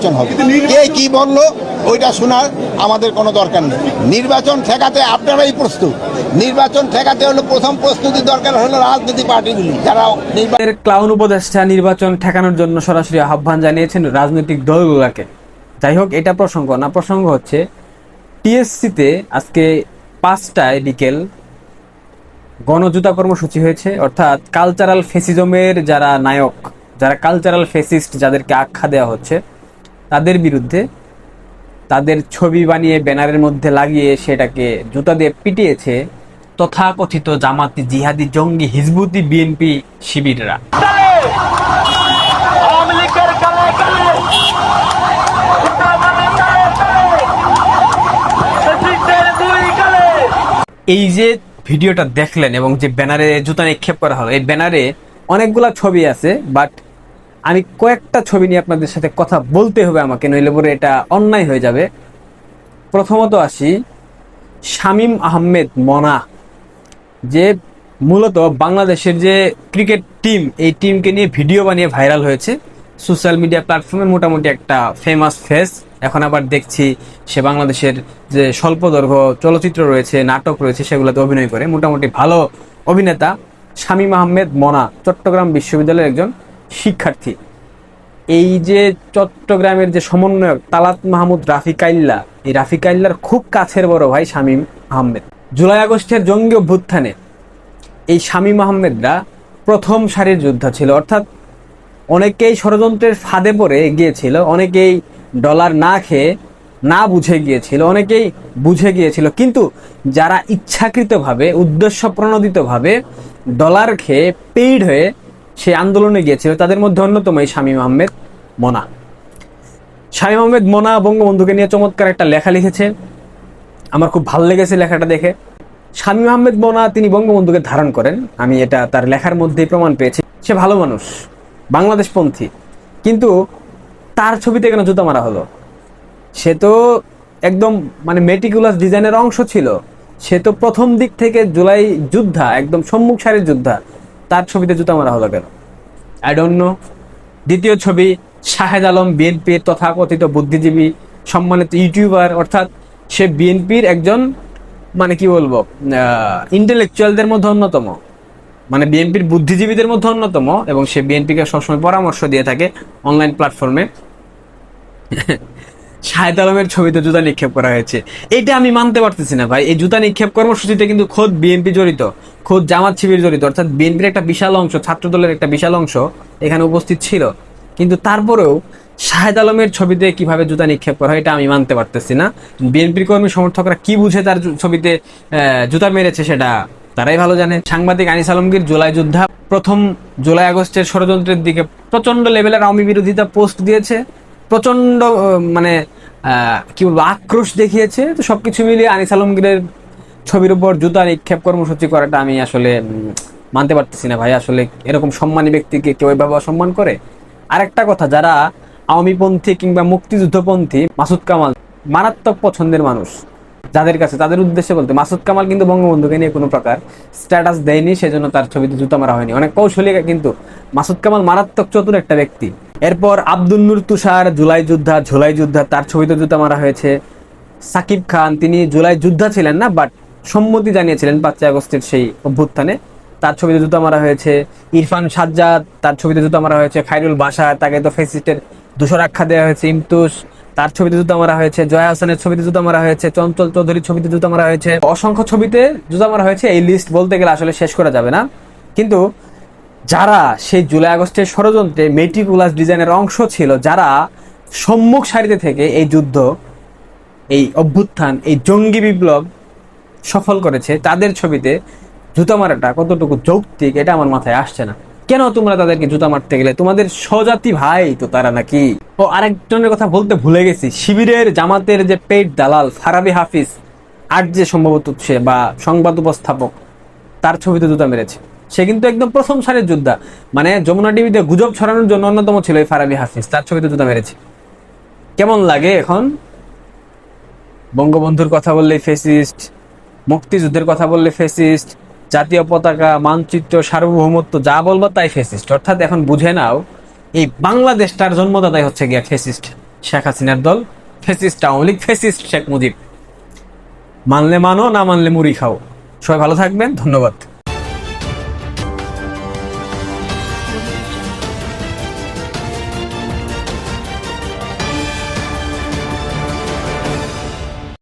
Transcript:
নির্বাচন হবে। কে কি বলল, ওইটা শোনার আমাদের কোনো দরকার নেই। নির্বাচন ঠেকাতে আপনারাই প্রস্তুত। নির্বাচন ঠেকাতে হলো প্রথম প্রস্তুতি দরকার হলো রাজনীতি পার্টিগুলি। যারা নির্বাচন এর ক্লাউন উপদেষ্টা নির্বাচন ঠেকানোর জন্য সরাসরি আহ্বান জানিয়েছেন রাজনৈতিক দলগুলোকে। যাই হোক, এটা প্রসঙ্গ না, প্রসঙ্গ হচ্ছে টিএসসিতে আজকে পাঁচটায় বিকেল গণজুতা কর্মসূচি হয়েছে, অর্থাৎ কালচারাল ফেসিজমের যারা নায়ক, যারা কালচারাল ফেসিস্ট যাদেরকে আখ্যা দেওয়া হচ্ছে তাদের বিরুদ্ধে তাদের ছবি বানিয়ে ব্যানারের মধ্যে লাগিয়ে সেটাকে জুতা দিয়ে পিটিয়েছে তথাকথিত জামাতি জিহাদি জঙ্গি হিজবুতি বিএনপি শিবিররা। এই যে ভিডিওটা দেখলেন এবং যে ব্যানারে জুতা নিক্ষেপ করা হলো এই ব্যানারে অনেকগুলা ছবি আছে বাট আমি কয়েকটা ছবি নিয়ে আপনাদের সাথে কথা বলতে হবে আমাকে, নইলে পরে এটা অন্যায় হয়ে যাবে। প্রথমত আসি, শামীম আহমেদ মনা, যে মূলত বাংলাদেশের যে ক্রিকেট টিম, এই টিমকে নিয়ে ভিডিও বানিয়ে ভাইরাল হয়েছে। সোশ্যাল মিডিয়া প্ল্যাটফর্মে মোটামুটি একটা ফেমাস ফেস এখন আবার দেখছি সে বাংলাদেশের যে স্বল্পদৈর্ঘ্য চলচ্চিত্র রয়েছে, নাটক রয়েছে, সেগুলোতে অভিনয় করে। মোটামুটি ভালো অভিনেতা শামীম আহমেদ মনা, চট্টগ্রাম বিশ্ববিদ্যালয়ের একজন। শিক্ষার্থী। এই যে চট্টগ্রামের যে সমন্বয়ক তালাত মাহমুদ রাফিকাইল্লা এই রাফিকাইল্লার খুব কাছের বড় ভাই শামীম আহমেদ। জুলাই আগস্টের জঙ্গি অভ্যুত্থানে এই শামীম আহমেদরা প্রথম সারির যোদ্ধা ছিল। অর্থাৎ অনেকেই ষড়যন্ত্রের ফাঁদে পড়ে গিয়েছিল, অনেকেই ডলার না খেয়ে না বুঝে গিয়েছিল, অনেকেই বুঝে গিয়েছিল। কিন্তু যারা ইচ্ছাকৃতভাবে, উদ্দেশ্য প্রণোদিতভাবে ডলার খেয়ে পেইড হয়ে সেই আন্দোলনে গিয়েছিল তাদের মধ্যে অন্যতম এই শামীম আহমেদ মোনা। শামীম আহমেদ মোনা বঙ্গবন্ধুকে নিয়ে চমৎকার একটা লেখা লিখেছে। আমার খুব ভালো লেগেছে লেখাটা দেখে। শামীম আহমেদ মোনা তিনি বঙ্গবন্ধুকে ধারণ করেন। আমি এটা তার লেখার মধ্যেই প্রমাণ পেয়েছি। সে ভালো মানুষ, বাংলাদেশপন্থী। কিন্তু তার ছবিতে কেন জুতা মারা হলো? সে তো একদম মানে মেটিকুলাস ডিজাইনের অংশ ছিল। সে তো প্রথম দিক থেকে জুলাই যোদ্ধা, একদম সম্মুখ সারির যোদ্ধা, তার ছবিতে জুতা মারা হলো কেন? নো দ্বিতীয় ছবি, শাহেদ আলম বিএনপির তথাকথিত বুদ্ধিজীবী, সম্মানিত ইউটিউবার, অর্থাৎ সে বিএনপির একজন মানে কি বলব ইন্টেলেকচুয়ালদের মধ্যে অন্যতম। মানে বিএনপির বুদ্ধিজীবীদের মধ্যে অন্যতম এবং সে বিএনপিকে সবসময় পরামর্শ দিয়ে থাকে অনলাইন প্ল্যাটফর্মে শাহেদ আলমের ছবিতে জুতা নিক্ষেপ করা হয়েছে। এটা আমি মানতে পারতেছি না ভাই। এই জুতা নিক্ষেপ কর্মসূচিতে কিন্তু খোদ বিএনপি জড়িত। খোদ জামাত শিবির জড়িত, অর্থাৎ বিএনপির একটা বিশাল অংশ ছাত্র দলের একটা বিশাল অংশ এখানে উপস্থিত ছিল। কিন্তু তারপরেও শাহেদ আলমের ছবিতে কীভাবে জুতা নিক্ষেপ করা হয়, এটা আমি মানতে পারতেছি না। বিএনপির কর্মী সমর্থকরা কি বুঝে তার ছবিতে জুতা মেরেছে সেটা তারাই ভালো জানে। সাংবাদিক আনিস আলমগীর, জুলাই যোদ্ধা, প্রথম জুলাই আগস্টের ষড়যন্ত্রের দিকে প্রচণ্ড লেভেলের আওয়ামী বিরোধিতা পোস্ট দিয়েছে। প্রচণ্ড মানে কি বলব, আক্রোশ দেখিয়েছে। তো সবকিছু মিলিয়ে আনিস আলমগীরের ছবির উপর জুতা নিক্ষেপ কর্মসূচি করাটা আমি আসলে মানতে পারতেছি না ভাই। আসলে এরকম সম্মানী ব্যক্তিকে কেউ এভাবে অসম্মান করে? আরেকটা কথা, যারা আওয়ামীপন্থী কিংবা মুক্তিযুদ্ধপন্থী মাসুদ কামাল মারাত্মক পছন্দের মানুষ, যাদের কাছে, তাদের উদ্দেশ্যে বলতে, মাসুদ কামাল কিন্তু বঙ্গবন্ধুকে নিয়ে কোনো প্রকার স্ট্যাটাস দেয়নি, সেজন্য তার ছবিতে জুতা মারা হয়নি। অনেক কৌশলী কিন্তু মাসুদ কামাল মারাত্মক চতুর একটা ব্যক্তি। এরপর আব্দুল নূর তুষার, জুলাই যোদ্ধা, ঝুলাই যোদ্ধা, তার ছবিতে জুতা মারা হয়েছে। সাকিব খান, তিনি জুলাই যোদ্ধা ছিলেন না বাট সম্মতি জানিয়েছিলেন পাঁচই আগস্টের সেই অভ্যুত্থানে। তার ছবিতে জুতা মারা হয়েছে ইরফান সাজ্জাদ, তার ছবিতে জুতা মারা হয়েছে খাইরুল বাসার, তাকে তো ফেসিস্টের দূষর আখ্যা দেওয়া হয়েছে ইমতুস তার ছবিতে জুতা মারা হয়েছে জয়া হাসানের ছবিতে জুতা মারা হয়েছে, চঞ্চল চৌধুরীর ছবিতে জুতা মারা হয়েছে। অসংখ্য ছবিতে জুতা মারা হয়েছে, এই লিস্ট বলতে গেলে আসলে শেষ করা যাবে না। কিন্তু যারা সেই জুলাই আগস্টের ষড়যন্ত্রে মেট্রিকুলাস ডিজাইনের অংশ ছিল, যারা সম্মুখ সারিতে থেকে এই যুদ্ধ, এই অভ্যুত্থান, এই জঙ্গি বিপ্লব সফল করেছে, তাদের ছবিতে জুতা মারাটা কতটুকু যৌক্তিক এটা আমার মাথায় আসছে না। কেন তোমরা তাদেরকে জুতা মারতে গেলে? তোমাদের স্বজাতি ভাই তো তারা নাকি? ও, আরেকজনের কথা বলতে ভুলে গেছি। শিবিরের জামাতের যে পেট দালাল, ফারাবি হাফিজ, আর যে সম্ভবত সে বা সংবাদ উপস্থাপক, তার ছবিতে জুতা মেরেছে। সে কিন্তু একদম প্রথম সারের যোদ্ধা। মানে যমুনা টিভিতে গুজব ছড়ানোর জন্য অন্যতম ছিল এই ফারাবি হাফিজ, তার ছবিতে জুতা মেরেছে। কেমন লাগে এখন? বঙ্গবন্ধুর কথা বললে ফেসিস্ট মুক্তিযুদ্ধের কথা বললে ফেসিস্ট জাতীয় পতাকা, মানচিত্র, সার্বভৌমত্ব, যা বলব তাই ফেসিস্ট অর্থাৎ এখন বুঝে নাও, এই বাংলাদেশটার জন্মদাতাই হচ্ছে গিয়া ফেসিস্ট শেখ হাসিনার দল। Fascist Awami League fascist Sheikh Mujib. মানলে মানো, না মানলে মুড়ি খাও। সবাই ভালো থাকবেন, ধন্যবাদ।